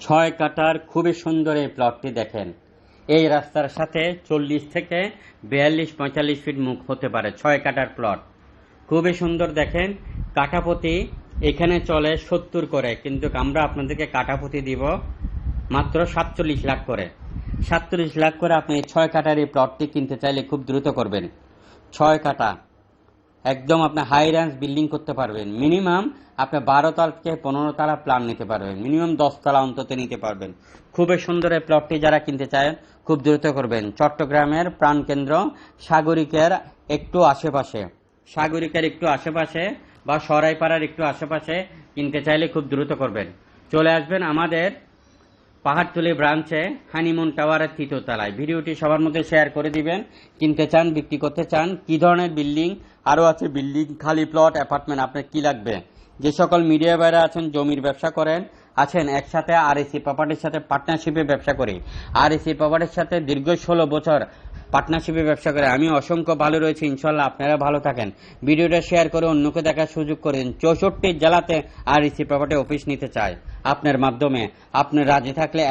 ছয় কাটার খুবই সুন্দর এই প্লটটি দেখেন। এই রাস্তার সাথে চল্লিশ থেকে বিয়াল্লিশ, পঁয়তাল্লিশ ফিট মুখ হতে পারে ছয় কাটার প্লট খুবই সুন্দর দেখেন, কাঠাপতি এখানে চলে সত্তর করে, কিন্তু আমরা আপনাদেরকে কাঠাপতি দিব মাত্র সাতচল্লিশ লাখ করে। সাতচল্লিশ লাখ করে আপনি ছয় কাটার এই প্লটটি কিনতে চাইলে খুব দ্রুত করবেন। ছয় কাটা একদম আপনি হাই রেঞ্জ বিল্ডিং করতে পারবেন। মিনিমাম আপনি বারো তালা থেকে পনেরো তালা প্ল্যান নিতে পারবেন। মিনিমাম দশ তালা অন্তত নিতে পারবেন। খুবই সুন্দর এই প্লটটি যারা কিনতে চায়, খুব দ্রুত করবেন। চট্টগ্রামের প্রাণকেন্দ্র, সাগরিকের একটু আশেপাশে। সাগরিকের একটু আশেপাশে বা সরাইপাড়ার একটু আশেপাশে কিনতে চাইলে খুব দ্রুত করবেন। চলে আসবেন আমাদের পাহাড়তলি ব্রাঞ্চে হানিমুন টাওয়ারের তৃতীয় তলায় ভিডিওটি সবার মধ্যে শেয়ার করে দিবেন, কিনতে চান, বিক্রি করতে চান, কি ধরনের বিল্ডিং, আরও আছে বিল্ডিং, খালি প্লট, অ্যাপার্টমেন্ট, আপনার কি লাগবে? যে সকল মিডিয়া বাইরে আছেন, জমির ব্যবসা করেন, আছেন একসাথে আর এসি প্রপার্টির সাথে পার্টনারশিপে ব্যবসা করি। আর এসি প্রপার্টির সাথে দীর্ঘ ষোলো বছর পার্টনারশিপে ব্যবসা করে। আমি অসংখ্য ভালো রয়েছি ইনশাল্লাহ আপনারা ভালো থাকেন। ভিডিওটা শেয়ার করে অন্যকে দেখার সুযোগ করেন। চৌষট্টি জেলাতে আর এসি প্রপার্টি অফিস নিতে চায়। আপনার মাধ্যমে। আপনি রাজি থাকলে